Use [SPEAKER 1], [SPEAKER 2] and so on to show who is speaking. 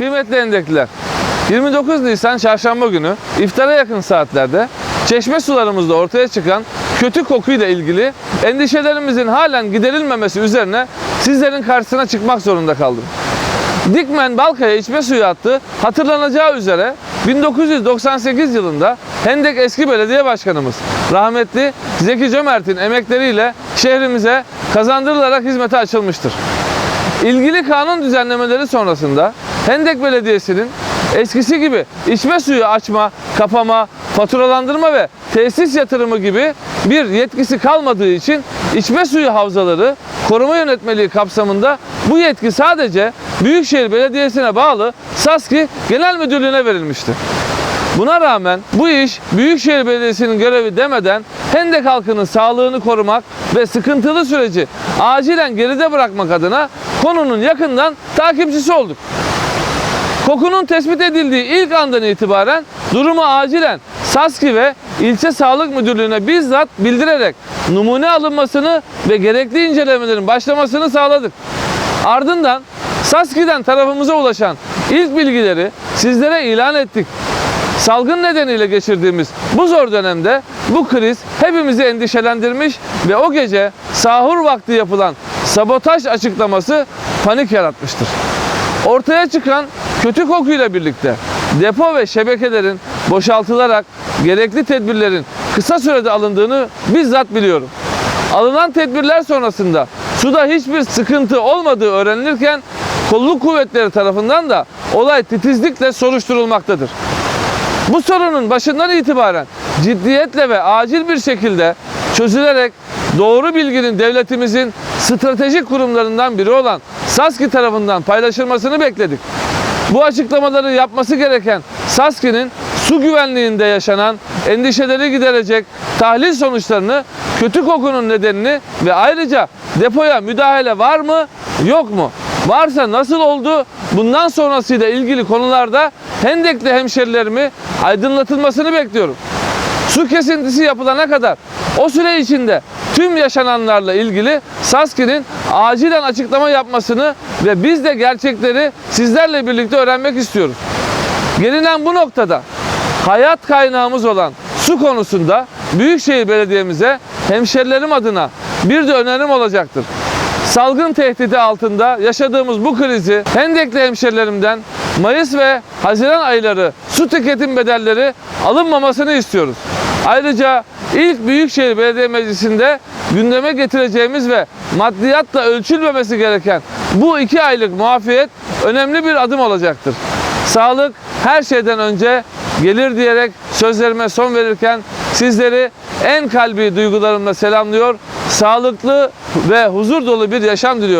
[SPEAKER 1] Kıymetli endekliler, 29 Nisan çarşamba günü iftara yakın saatlerde çeşme sularımızda ortaya çıkan kötü kokuyla ilgili endişelerimizin halen giderilmemesi üzerine sizlerin karşısına çıkmak zorunda kaldım. Dikmen Balkaya içme suyu hattı hatırlanacağı üzere 1998 yılında Hendek eski belediye başkanımız rahmetli Zeki Cömert'in emekleriyle şehrimize kazandırılarak hizmete açılmıştır. İlgili kanun düzenlemeleri sonrasında Hendek Belediyesi'nin eskisi gibi içme suyu açma, kapama, faturalandırma ve tesis yatırımı gibi bir yetkisi kalmadığı için içme suyu havzaları koruma yönetmeliği kapsamında bu yetki sadece Büyükşehir Belediyesi'ne bağlı SASKİ Genel Müdürlüğü'ne verilmişti. Buna rağmen bu iş Büyükşehir Belediyesi'nin görevi demeden Hendek halkının sağlığını korumak ve sıkıntılı süreci acilen geride bırakmak adına konunun yakından takipçisi olduk. Kokunun tespit edildiği ilk andan itibaren durumu acilen SASKİ ve ilçe sağlık müdürlüğüne bizzat bildirerek numune alınmasını ve gerekli incelemelerin başlamasını sağladık. Ardından SASKİ'den tarafımıza ulaşan ilk bilgileri sizlere ilan ettik. Salgın nedeniyle geçirdiğimiz bu zor dönemde bu kriz hepimizi endişelendirmiş ve o gece sahur vakti yapılan sabotaj açıklaması panik yaratmıştır. Ortaya çıkan kötü kokuyla birlikte depo ve şebekelerin boşaltılarak gerekli tedbirlerin kısa sürede alındığını bizzat biliyorum. Alınan tedbirler sonrasında suda hiçbir sıkıntı olmadığı öğrenilirken kolluk kuvvetleri tarafından da olay titizlikle soruşturulmaktadır. Bu sorunun başından itibaren ciddiyetle ve acil bir şekilde çözülerek doğru bilginin devletimizin stratejik kurumlarından biri olan SASKİ tarafından paylaşılmasını bekledik. Bu açıklamaları yapması gereken SASKİ'nin su güvenliğinde yaşanan endişeleri giderecek tahlil sonuçlarını, kötü kokunun nedenini ve ayrıca depoya müdahale var mı, yok mu? Varsa nasıl oldu? Bundan sonrasıyla ilgili konularda Hendekli hemşerilerimi aydınlatılmasını bekliyorum. Su kesintisi yapılana kadar o süre içinde tüm yaşananlarla ilgili SASKİ'nin acilen açıklama yapmasını ve biz de gerçekleri sizlerle birlikte öğrenmek istiyoruz. Gelinen bu noktada hayat kaynağımız olan su konusunda Büyükşehir Belediye'mize hemşerilerim adına bir de önerim olacaktır. Salgın tehdidi altında yaşadığımız bu krizi Hendekli hemşerilerimden Mayıs ve Haziran ayları su tüketim bedelleri alınmamasını istiyoruz. Ayrıca ilk Büyükşehir Belediye Meclisi'nde gündeme getireceğimiz ve maddiyatla ölçülmemesi gereken bu iki aylık muafiyet önemli bir adım olacaktır. Sağlık her şeyden önce gelir diyerek sözlerime son verirken sizleri en kalbi duygularımla selamlıyor. Sağlıklı ve huzur dolu bir yaşam diliyorum.